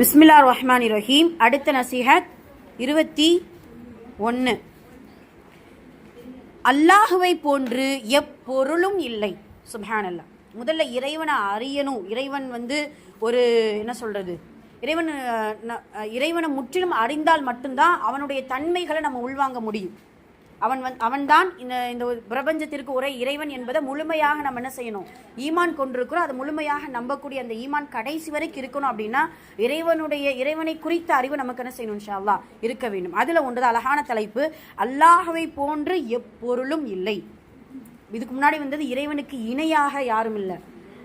பிஸ்மில்லா ரஹ்மான் ரஹீம். அடுத்த நசீஹத் இருபத்தி ஒன்று அல்லாஹுவை போன்று எப்பொருளும் இல்லை. சுப்ஹானல்லா முதல்ல இறைவனை அறியணும். இறைவன் வந்து ஒரு என்ன சொல்கிறது இறைவன் இறைவனை முற்றிலும் அறிந்தால் மட்டும்தான் அவனுடைய தன்மைகளை நம்ம உள்வாங்க முடியும். அவன் வந் அவன்தான் இந்த இந்த ஒரு பிரபஞ்சத்திற்கு ஒரே இறைவன் என்பதை முழுமையாக நம்ம என்ன செய்யணும்? ஈமான் கொண்டிருக்கிறோம். அது முழுமையாக நம்பக்கூடிய அந்த ஈமான் கடைசி வரைக்கும் இருக்கணும் அப்படின்னா இறைவனுடைய இறைவனை குறித்த அறிவு நமக்கு என்ன செய்யணும் இன்ஷா இருக்க வேண்டும். அதில் ஒன்றது அழகான தலைப்பு. அல்லாஹவை போன்று எப்பொருளும் இல்லை. இதுக்கு முன்னாடி வந்தது இறைவனுக்கு இணையாக யாரும் இல்லை.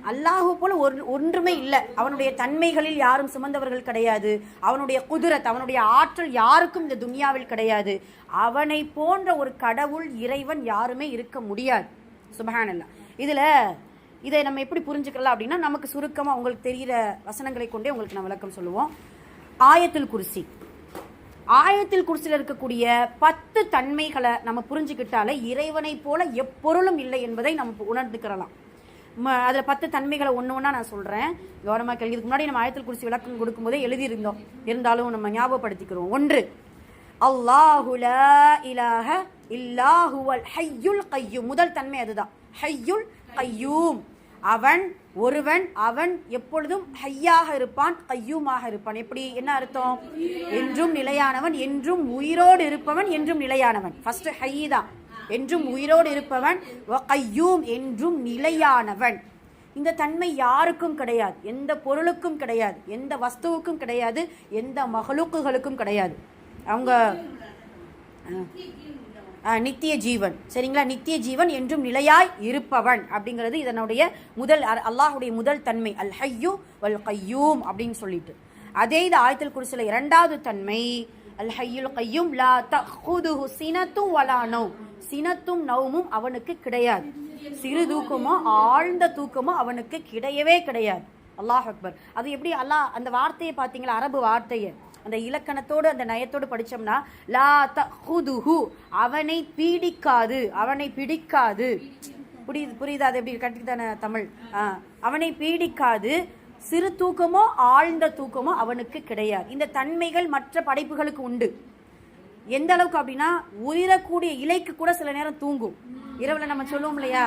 அல்லாஹு போல ஒரு ஒன்றுமே இல்லை. அவனுடைய தன்மைகளில் யாரும் சுமந்தவர்கள் கிடையாது. அவனுடைய குதிரத் அவனுடைய ஆற்றல் யாருக்கும் இந்த துனியாவில் கிடையாது. அவனை போன்ற ஒரு கடவுள் இறைவன் யாருமே இருக்க முடியாது. சுபஹானல்லா. இதில் இதை நம்ம எப்படி புரிஞ்சுக்கலாம் அப்படின்னா நமக்கு சுருக்கமாக உங்களுக்கு தெரிகிற வசனங்களை கொண்டே உங்களுக்கு நான் விளக்கம் சொல்லுவோம். ஆயத்தில் குருசி. ஆயத்தில் குருசியில் இருக்கக்கூடிய பத்து தன்மைகளை நம்ம புரிஞ்சுக்கிட்டாலே இறைவனை போல எப்பொருளும் இல்லை என்பதை நம்ம உணர்ந்துக்கிறலாம். அதில் பத்து தன்மைகளை ஒன்று ஒன்றா நான் சொல்கிறேன் கவனமாக கேள்வி இதுக்கு முன்னாடி நம்ம ஆயத்தில் குறிச்சி விளக்கம் கொடுக்கும்போதே எழுதியிருந்தோம். இருந்தாலும் நம்ம ஞாபகப்படுத்திக்கிறோம். ஒன்று அல்லாஹுல லா இலாஹ இல்லாஹுவல் ஹையுல் கையூம். முதல் தன்மை அதுதான். ஹையுல் கையூம். அவன் ஒருவன் அவன் எப்பொழுதும் ஹையாக இருப்பான் கையூமாக இருப்பான். எப்படி? என்ன அர்த்தம்? என்றும் நிலையானவன் என்றும் உயிரோடு இருப்பவன் என்றும் நிலையானவன். ஃபர்ஸ்ட் ஹை தான். என்றும் உயிரோடு இருப்பவன் வ கையூம் என்றும் நிலையானவன். இந்த தன்மை யாருக்கும் கிடையாது. எந்த பொருளுக்கும் கிடையாது. எந்த வஸ்துவுக்கும் கிடையாது. எந்த மகளுக்குகளுக்கும் கிடையாது. அவங்க நித்திய ஜீவன். சரிங்களா? நித்திய ஜீவன் என்றும் நிலையாய் இருப்பவன் அப்படிங்கிறது இதனுடைய முதல் அ- முதல் தன்மை. அல் ஹையூ வல் கையூம் அப்படின்னு சொல்லிட்டு. அதே இது ஆயத்தில் குடிசில இரண்டாவது தன்மை. அல் ஹையுல் கையும் லா தஹுதுஹு சினத்தும் வலானோ சினத்தும் நவமும் அவனுக்கு கிடையாது. சிறு தூக்கமோ ஆழ்ந்த தூக்கமோ அவனுக்கு கிடையவே கிடையாது. அல்லாஹ் அக்பர். அது எப்படி அல்லாஹ் அந்த வார்த்தையை பார்த்தீங்களா? அரபு வார்த்தையை. அந்த இலக்கணத்தோடு அந்த நயத்தோடு படித்தோம்னா லா தஹுதுஹு. அவனை பீடிக்காது. அவனை பிடிக்காது. புரியுது புரியுதா? அது எப்படி? கட்டி தானே தமிழ். அவனை பீடிக்காது. சிறு தூக்கமோ ஆழ்ந்த தூக்கமோ அவனுக்கு கிடையாது. இந்த தன்மைகள் மற்ற படைப்புகளுக்கு உண்டு. எந்த அளவுக்கு அப்படின்னா உயிரக்கூடிய இலைக்கு கூட சில நேரம் தூங்கும். இரவில் நம்ம சொல்லுவோம் இல்லையா?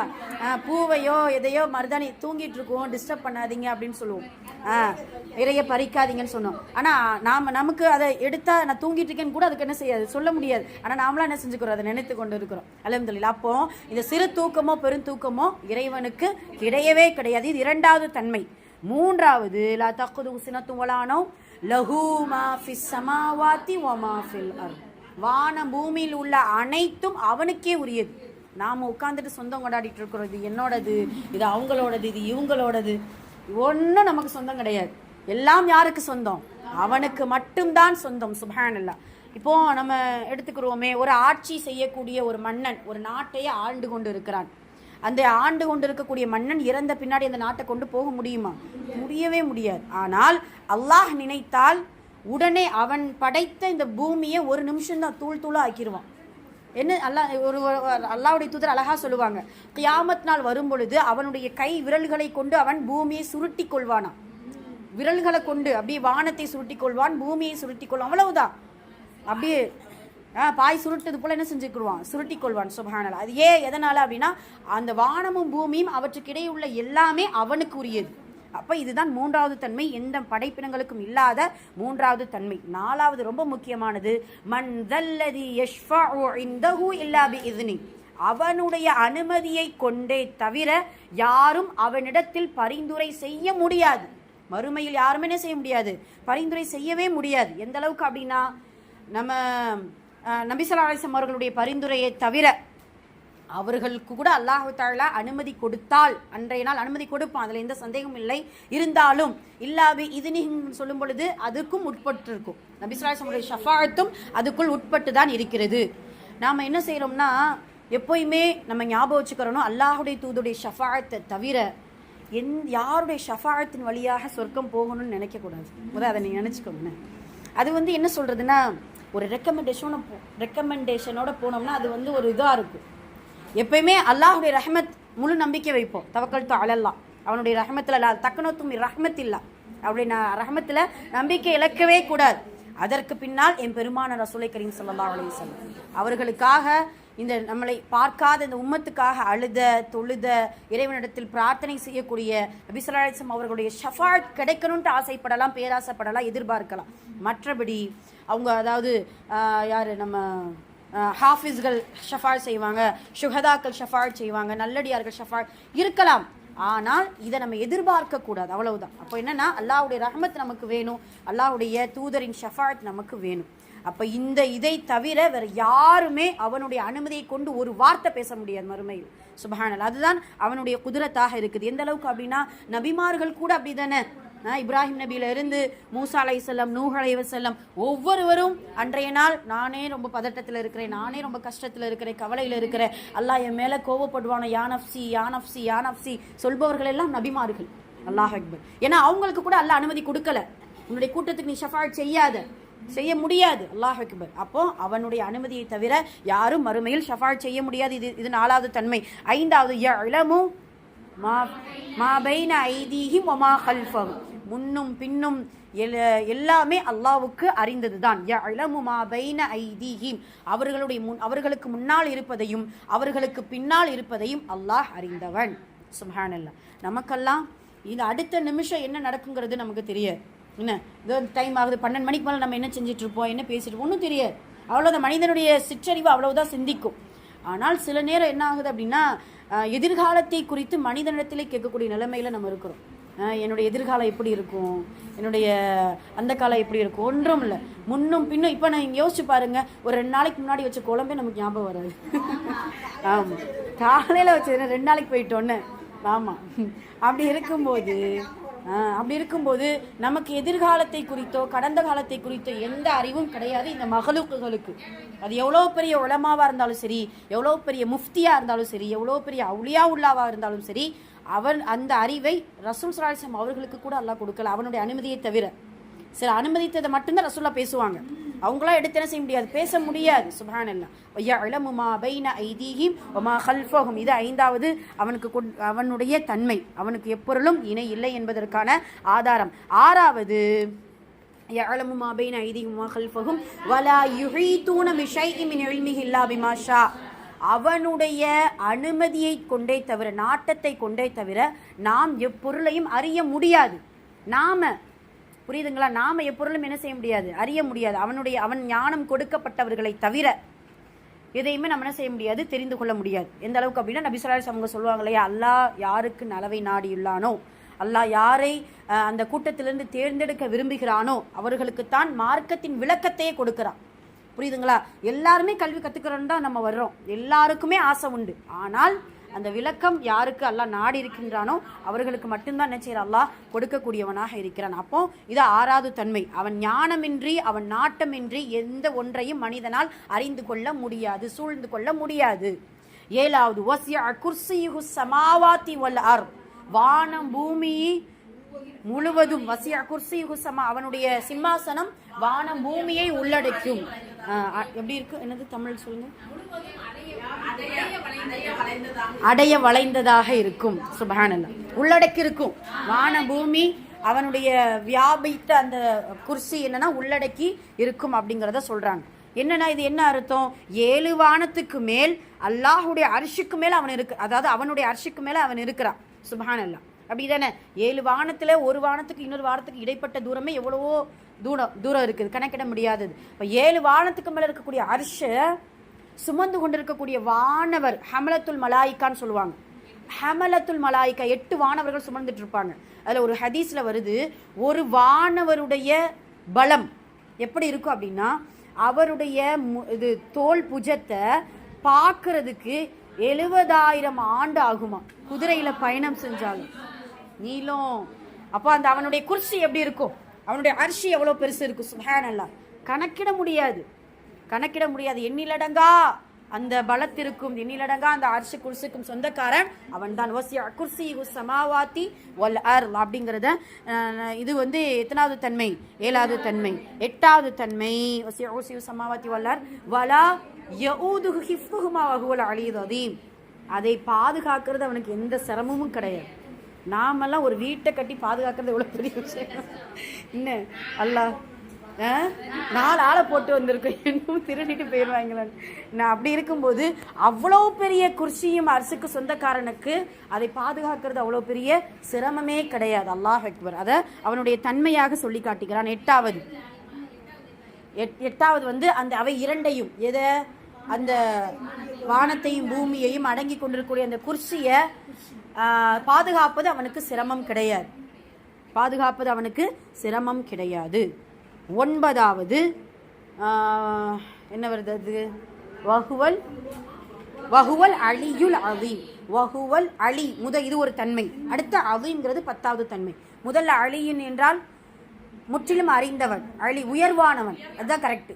பூவையோ எதையோ மருதாணி தூங்கிட்டு இருக்கோம் டிஸ்டர்ப் பண்ணாதீங்க அப்படின்னு சொல்லுவோம். இறைய பறிக்காதீங்கன்னு சொன்னோம். ஆனால் நாம் நமக்கு அதை எடுத்தா நான் தூங்கிட்டு இருக்கேன்னு கூட அதுக்கு என்ன செய்யாது? சொல்ல முடியாது. ஆனால் நாமளாம் என்ன செஞ்சுக்கிறோம்? அதை நினைத்து கொண்டு இருக்கிறோம் அலமதுல்லா அப்போ இந்த சிறு தூக்கமோ பெருந்தூக்கமோ இறைவனுக்கு கிடையவே கிடையாது. இது இரண்டாவது தன்மை. மூன்றாவது லா தக்குது சினத்தும் லஹூ மா ஃபிஸ் சமாவாத்தி வமா ஃபில் அர்த். வான பூமியில் உள்ள அனைத்தும் அவனுக்கே உரியது. நாம் உட்காந்துட்டு சொந்தம் கொண்டாடிட்டு இருக்கிறோம். இது என்னோடது? இது அவங்களோடது? இது இவங்களோடது? ஒன்றும் நமக்கு சொந்தம் கிடையாது. எல்லாம் யாருக்கு சொந்தம்? அவனுக்கு மட்டும்தான் சொந்தம் சுபஹானல்லா. இப்போ நம்ம எடுத்துக்கிறோமே ஒரு ஆட்சி செய்யக்கூடிய ஒரு மன்னன் ஒரு நாட்டையே ஆண்டு கொண்டு இருக்கிறான் அந்த ஆண்டு கொண்டு இருக்கக்கூடிய மன்னன் இறந்த பின்னாடி அந்த நாட்டை கொண்டு போக முடியுமா? முடியவே முடியாது. ஆனால் அல்லாஹ் நினைத்தால் உடனே அவன் படைத்த இந்த பூமியை ஒரு நிமிஷம் தான் தூள் தூளாக ஆக்கிடுவான் என்ன அல்லாஹ் ஒரு ஒரு- தூதர் அழகா சொல்லுவாங்க கியாமத் நாள் வரும் பொழுது அவனுடைய கை விரல்களை கொண்டு அவன் பூமியை சுருட்டி கொள்வானான் விரல்களை கொண்டு அப்படியே வானத்தை சுருட்டி கொள்வான் பூமியை சுருட்டி கொள்வான் அவ்வளவுதான். அப்படியே ஆ, பாய் சுருட்டது போல என்ன செஞ்சுக்கிடுவான்? சுருட்டி கொள்வான் சுபஹானல்லா அது ஏன் எதனால அப்படின்னா அந்த வானமும் பூமியும் அவற்றுக்கிடையே உள்ள எல்லாமே அவனுக்கு உரியது. அப்போ இதுதான் மூன்றாவது தன்மை. எந்த படைப்பினங்களுக்கும் இல்லாத மூன்றாவது தன்மை. நாலாவது ரொம்ப முக்கியமானது மன் தல்லதி யஷ்ஃபஉ இந்தஹு இல்லா பிஇذنி அவனுடைய அனுமதியை கொண்டே தவிர யாரும் அவனிடத்தில் பரிந்துரை செய்ய முடியாது. மறுமையில் யாருமே என்ன செய்ய முடியாது? பரிந்துரை செய்யவே முடியாது. எந்த அளவுக்கு அப்படின்னா நம்ம அஹ், அவர்களுடைய பரிந்துரையை தவிர அவர்களுக்கு கூட அல்லாஹு தாலா அனுமதி கொடுத்தால் அன்றைய நாள் அனுமதி கொடுப்பான். அதில் எந்த சந்தேகமும் இல்லை. இருந்தாலும் இல்லாவி இது சொல்லும் பொழுது அதுக்கும் உட்பட்டு இருக்கும் நபிசுல்லாசமுடைய ஷஃபாத்தும் அதுக்குள் உட்பட்டு தான் இருக்கிறது. நாம் என்ன செய்கிறோம்னா எப்போயுமே நம்ம ஞாபகம் வச்சுக்கிறோம் அல்லாஹுடைய தூதுடைய ஷஃபாத்தை தவிர எந் யாருடைய ஷஃபாத்தின் வழியாக சொர்க்கம் போகணும்னு நினைக்கக்கூடாது. முதல் அதை நீங்கள் நினச்சிக்கோங்க. அது வந்து என்ன சொல்கிறதுன்னா ஒரு ரெக்கமெண்டேஷனோட ரெக்கமெண்டேஷனோட போனோம்னா அது வந்து ஒரு இதாக இருக்கும். எப்பயுமே அல்லாஹுடைய ரஹமத் முழு நம்பிக்கை வைப்போம். தவக்கல் அலல்லா. அவனுடைய ரஹமத்தில் அல்லா தக்கனத்தும் ரஹமத் இல்லை அவருடைய ரஹமத்தில் நம்பிக்கை இழக்கவே கூடாது. அதற்கு பின்னால் என் பெருமான ரசூலை கரீம் சொல்லலாம் அலைஹி வஸல்லம். அவர்களுக்காக இந்த நம்மளை பார்க்காத இந்த உம்மத்துக்காக அழுத தொழுத இறைவனிடத்தில் பிரார்த்தனை செய்யக்கூடிய அபிசலாசம் அவர்களுடைய ஷஃபாட் கிடைக்கணும்ட்டு ஆசைப்படலாம் பேராசைப்படலாம் எதிர்பார்க்கலாம். மற்றபடி அவங்க அதாவது யார் நம்ம ஹாஃபிஸ்கள் ஷஃபார் செய்வாங்க ஷுஹதாக்கள் ஷஃபார் செய்வாங்க நல்லடியார்கள் ஷஃபார் இருக்கலாம். ஆனால் இதை நம்ம எதிர்பார்க்க கூடாது அவ்வளவுதான். அப்போ என்னன்னா அல்லாஹ்வுடைய ரஹமத் நமக்கு வேணும் அல்லாவுடைய தூதரின் ஷஃபாத் நமக்கு வேணும். அப்போ இந்த இதை தவிர வேற யாருமே அவனுடைய அனுமதியை கொண்டு ஒரு வார்த்தை பேச முடியாது மறுமையில். சுபஹானல் அதுதான் அவனுடைய குதிரத்தாக இருக்குது. எந்த அளவுக்கு அப்படின்னா நபிமார்கள் கூட அப்படிதானே? தானே இப்ராஹிம் நபியில இருந்து மூசா அலை செல்லம் நூஹ் அலைவசல்லம் ஒவ்வொருவரும் அன்றைய நாள் நானே ரொம்ப பதட்டத்தில் இருக்கிறேன் நானே ரொம்ப கஷ்டத்தில் இருக்கிறேன் கவலையில் இருக்கிறேன். அல்லாஹ் என் மேலே கோவப்படுவானோ யானப்சி யானப்சி யானப்சி சொல்பவர்கள் எல்லாம் நபிமார்கள். அல்லாஹ் அக்பர். ஏன்னா அவங்களுக்கு கூட அல்லாஹ் அனுமதி கொடுக்கல. உன்னுடைய கூட்டத்துக்கு நீ ஷஃபாட் செய்யாத. செய்ய முடியாது. அல்லாஹ் அக்பர். அப்போ அவனுடைய அனுமதியை தவிர யாரும் மறுமையில் ஷஃபாட் செய்ய முடியாது. இது இது நாலாவது தன்மை. ஐந்தாவது இளமும் மா மா பைன ஐதீஹிம் மொமா கல்ஃபஹும் முன்னும் பின்னும் எல்லாமே அல்லாவுக்கு அறிந்தது தான் பைன ஐதீஹிம். அவர்களுடைய முன் அவர்களுக்கு முன்னால் இருப்பதையும் அவர்களுக்கு பின்னால் இருப்பதையும் அல்லாஹ் அறிந்தவன். சுஹானல்லா நமக்கெல்லாம் இந்த அடுத்த நிமிஷம் என்ன நடக்குங்கிறது நமக்கு தெரியாது. என்ன? இது டைம் ஆகுது. பன்னெண்டு மணிக்கு மேலே நம்ம என்ன செஞ்சுட்டு இருப்போம் என்ன பேசிட்டு ஒன்றும் தெரியாது. அவ்வளோதான் மனிதனுடைய சிற்றறிவு அவ்வளவுதான் சிந்திக்கும். ஆனால் சில நேரம் என்ன ஆகுது அப்படின்னா எதிர்காலத்தை குறித்து மனிதனிடத்திலே கேட்கக்கூடிய நிலைமையில நம்ம இருக்கிறோம். என்னுடைய எதிர்காலம் எப்படி இருக்கும்? என்னுடைய அந்த காலம் எப்படி இருக்கும்? ஒன்றும் இல்லை. முன்னும் பின்னும் இப்போ நான் இங்கே யோசிச்சு பாருங்கள் ஒரு ரெண்டு நாளைக்கு முன்னாடி வச்ச குழம்பே நமக்கு ஞாபகம் வராது. ஆமாம் காலையில் வச்சது ரெண்டு நாளைக்கு போயிட்டோன்னு. ஆமாம் அப்படி இருக்கும்போது அப்படி இருக்கும்போது நமக்கு எதிர்காலத்தை குறித்தோ கடந்த காலத்தை குறித்தோ எந்த அறிவும் கிடையாது இந்த மகளுக்குகளுக்கு அது எவ்வளோ பெரிய உலமாவா இருந்தாலும் சரி எவ்வளோ பெரிய முஃப்தியாக இருந்தாலும் சரி எவ்வளோ பெரிய அவுளியா உள்ளாவாக இருந்தாலும் சரி அவன் அந்த அறிவை ரசூல் சலாஹம் அவர்களுக்கு கூட அல்லாஹ் கொடுக்கல அவனுடைய அனுமதியை தவிர சில அனுமதித்ததை மட்டும்தான் ரசூல்லா பேசுவாங்க அவங்களா எடுத்து என்ன செய்ய முடியாது பேச முடியாது சுபஹானல்லா வயஅலமு மா பைன ஐதீஹிம் வமா கல்ஃபஹும் இது ஐந்தாவது அவனுக்கு கொண்- அவனுடைய தன்மை அவனுக்கு எப்பொருளும் இணை இல்லை என்பதற்கான ஆதாரம் ஆறாவது يعلم ما بين أيديهم وما خلفهم ولا يحيطون بشيء من علمه إلا بما شاء அவனுடைய அனுமதியை கொண்டே தவிர நாட்டத்தை கொண்டே தவிர நாம் எப்பொருளையும் அறிய முடியாது. நாம் புரியுதுங்களா? நாம் எப்பொருளும் என்ன செய்ய முடியாது? அறிய முடியாது. அவனுடைய அவன் ஞானம் கொடுக்கப்பட்டவர்களை தவிர எதையுமே நம்ம என்ன செய்ய முடியாது? தெரிந்து கொள்ள முடியாது. எந்த அளவுக்கு அப்படின்னா நபி அவங்க சொல்லுவாங்க இல்லையா? அல்லாஹ் யாருக்கு நலவை நாடியுள்ளானோ அல்லாஹ் யாரை அந்த கூட்டத்திலிருந்து தேர்ந்தெடுக்க விரும்புகிறானோ அவர்களுக்குத்தான் மார்க்கத்தின் விளக்கத்தையே கொடுக்கிறான். புரியுதுங்களா? எல்லாருமே கல்வி கற்றுக்கிறோன்னு தான் நம்ம வர்றோம். எல்லாருக்குமே ஆசை உண்டு. ஆனால் அந்த விளக்கம் யாருக்கு அல்லாஹ் நாடி இருக்கின்றானோ அவர்களுக்கு மட்டும்தான் என்ன செய்யற அல்லாஹ் கொடுக்கக்கூடியவனாக இருக்கிறான். அப்போ இது ஆறாவது தன்மை. அவன் ஞானமின்றி அவன் நாட்டமின்றி எந்த ஒன்றையும் மனிதனால் அறிந்து கொள்ள முடியாது சூழ்ந்து கொள்ள முடியாது. ஏழாவது வசிய குர்சியுஹு சமாவாத்தி வல் அர். வானம் பூமி முழுவதும் வசிய குர்சியுஹு சமா அவனுடைய சிம்மாசனம் வானம் பூமியை உள்ளடக்கும். எப்படி இருக்கு? என்னது தமிழ் சொல்லுங்க. அடைய வளைந்ததாக இருக்கும். சுபஹானல்லா. உள்ளடக்கி இருக்கும் வான பூமி அவனுடைய வியாபித்த அந்த குர்சி என்னன்னா உள்ளடக்கி இருக்கும் அப்படிங்கிறத சொல்றாங்க. என்னன்னா இது என்ன அர்த்தம்? ஏழு வானத்துக்கு மேல் அல்லாஹுடைய அரிசிக்கு மேல் அவன் இருக்கு அதாவது அவனுடைய அரிசிக்கு மேல அவன் இருக்கிறான். சுபஹானல்லா. அப்படிதானே? ஏழு வானத்தில் ஒரு வானத்துக்கு இன்னொரு வானத்துக்கு இடைப்பட்ட தூரமே எவ்வளவோ தூரம் தூரம் இருக்குது. கணக்கிட முடியாதது. இப்போ ஏழு வானத்துக்கு மேலே இருக்கக்கூடிய அரிச சுமந்து கொண்டிருக்கக்கூடிய வானவர் ஹமலத்துல் மலாய்க்கான்னு சொல்லுவாங்க. ஹமலத்துல் மலாய்க்கா எட்டு வானவர்கள் சுமந்துட்டு இருப்பாங்க. அதில் ஒரு ஹதீஸில் வருது ஒரு வானவருடைய பலம் எப்படி இருக்கும் அப்படின்னா அவருடைய மு- இது தோல் புஜத்தை பார்க்கறதுக்கு எழுபதாயிரம் ஆண்டு ஆகுமா குதிரையில் பயணம் செஞ்சாலும். நீளம். அப்போ அந்த அவனுடைய குர்சி எப்படி இருக்கும் அவனுடைய அரிசி எவ்வளோ பெருசு இருக்கும் சுபஹானல்லாஹ் கணக்கிட முடியாது. கணக்கிட முடியாது. எண்ணிலடங்கா அந்த பலத்திற்கும் எண்ணிலடங்கா அந்த அரிசி குர்சிக்கும் சொந்தக்காரன் அவன் தான் வசிய குர்சி சமாவாத்தி ஒல் அர் அப்படிங்கிறத இது வந்து எத்தனாவது தன்மை? ஏழாவது தன்மை. எட்டாவது தன்மை. ஓசியா ஓசியு சமாவாத்தி வல்லார் அர் வலா யூதுகு ஹிஃப்துஹுமா வகுவல் அலியது அதை பாதுகாக்கிறது அவனுக்கு எந்த சிரமமும் கிடையாது. நாமெல்லாம் ஒரு வீட்டை கட்டி பாதுகாக்கிறது எவ்வளோ பெரிய விஷயம். என்ன? அல்லாஹ் ஆ? நாலு ஆளை போட்டு வந்திருக்கோம். இன்னும் திருடிட்டு போயிடுவாங்களான்னு நான் அப்படி இருக்கும்போது அவ்வளோ பெரிய குர்சியும் அரசுக்கு சொந்தக்காரனுக்கு அதை பாதுகாக்கிறது அவ்வளோ பெரிய சிரமமே கிடையாது. அல்லாஹ் அக்பர். அதை அவனுடைய தன்மையாக சொல்லி காட்டுகிறான். எட்டாவது. எட்- எட்டாவது வந்து அந்த அவை இரண்டையும். எதை? அந்த வானத்தையும் பூமியையும் அடங்கி கொண்டிருக்கக்கூடிய அந்த குர்சியை பாதுகாப்பது அவனுக்கு சிரமம் கிடையாது. பாதுகாப்பது அவனுக்கு சிரமம் கிடையாது. ஒன்பதாவது என்ன வருது அது? வகுவல் வகுவல் அழியுல் அவி வகுவல் அலி முத இது ஒரு தன்மை. அடுத்த அவிங்கிறது பத்தாவது தன்மை. முதல்ல அழியின் என்றால் முற்றிலும் அறிந்தவன் அழி உயர்வானவன். அதுதான் கரெக்ட்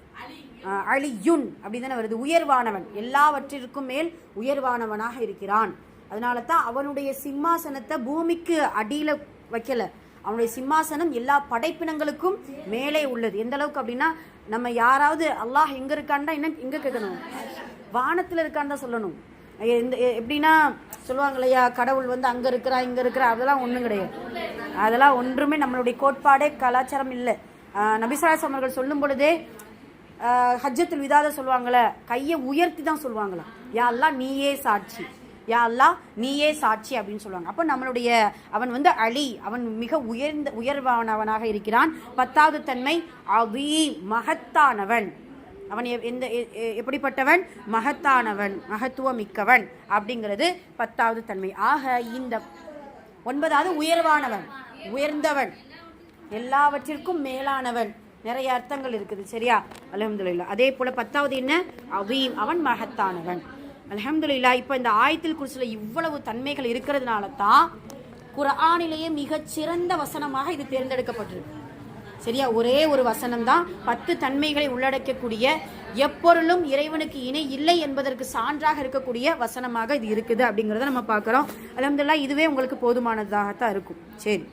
அழியுன் அப்படி தானே வருது. உயர்வானவன். எல்லாவற்றிற்கும் மேல் உயர்வானவனாக இருக்கிறான். அதனால தான் அவனுடைய சிம்மாசனத்தை பூமிக்கு அடியில் வைக்கல. அவனுடைய சிம்மாசனம் எல்லா படைப்பினங்களுக்கும் மேலே உள்ளது. எந்த அளவுக்கு அப்படின்னா நம்ம யாராவது அல்லாஹ் எங்க இருக்கான்டா என்ன எங்க கேட்கணும். வானத்தில் இருக்கான்னு தான் சொல்லணும். எந்த எப்படின்னா சொல்லுவாங்க இல்லையா கடவுள் வந்து அங்கே இருக்கிறா இங்கே இருக்கிறா அதெல்லாம் ஒன்றும் கிடையாது. அதெல்லாம் ஒன்றுமே நம்மளுடைய கோட்பாடே கலாச்சாரம் இல்லை. நபிசராசம் அவர்கள் சொல்லும் பொழுதே ஹஜ்ஜத்தில் விதாத சொல்லுவாங்களே கையை உயர்த்தி தான் சொல்லுவாங்களாம். யா அல்லா நீயே சாட்சி. யா அல்லா நீயே சாட்சி அப்படின்னு சொல்லுவாங்க. அப்போ நம்மளுடைய அவன் வந்து அலி அவன் மிக உயர்ந்த உயர்வானவனாக இருக்கிறான். பத்தாவது தன்மை அவி மகத்தானவன். அவன் எந்த எ- எப்படிப்பட்டவன்? மகத்தானவன் மகத்துவமிக்கவன் அப்படிங்கிறது பத்தாவது தன்மை. ஆக இந்த ஒன்பதாவது உயர்வானவன் உயர்ந்தவன். எல்லாவற்றிற்கும் மேலானவன். நிறைய அர்த்தங்கள் இருக்குது சரியா? அல்ஹம்துலில்லாஹ். அதே போல் பத்தாவது என்ன? அவீம் அவன் மகத்தானவன். அல்ஹம்துலில்லாஹ் இப்போ இந்த ஆயத்தில் குருசுல இவ்வளவு தன்மைகள் இருக்கிறதுனால தான் குரானிலேயே மிகச்சிறந்த வசனமாக இது தேர்ந்தெடுக்கப்பட்டிருக்கு. சரியா? ஒரே ஒரு வசனம் தான். பத்து தன்மைகளை உள்ளடக்கக்கூடிய எப்பொருளும் இறைவனுக்கு இணை இல்லை என்பதற்கு சான்றாக இருக்கக்கூடிய வசனமாக இது இருக்குது அப்படிங்கிறத நம்ம பார்க்குறோம். அலமதுல்லா இதுவே உங்களுக்கு போதுமானதாகத்தான் இருக்கும். சரி.